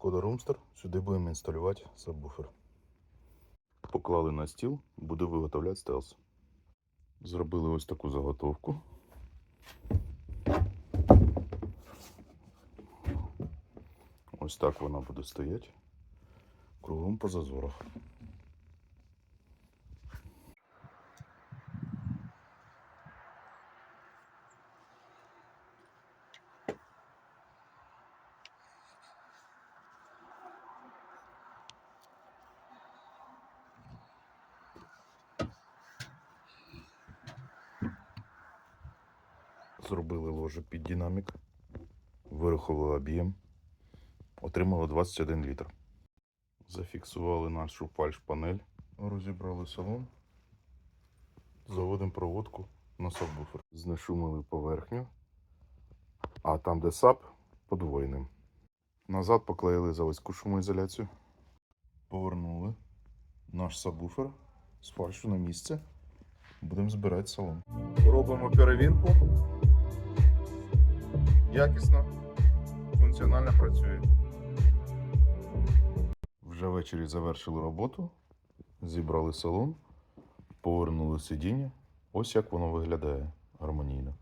Шкода Румстер. Сюди будемо інсталювати сабвуфер. Поклали на стіл, буду виготовляти стелс. Зробили ось таку заготовку. Ось так вона буде стояти. Кругом по зазорах. Зробили ложе під динамік, вирахували об'єм, отримали 21 літр. Зафіксували нашу фальш-панель, розібрали салон, заводимо проводку на сабвуфер. Знешумили поверхню, а там, де саб, подвоєним. Назад поклеїли заводську шумоізоляцію, повернули наш сабвуфер з фальшу на місце. Будемо збирати салон. Робимо перевірку. Якісно, функціонально працює. Вже ввечері завершили роботу, зібрали салон, повернули сидіння. Ось як воно виглядає гармонійно.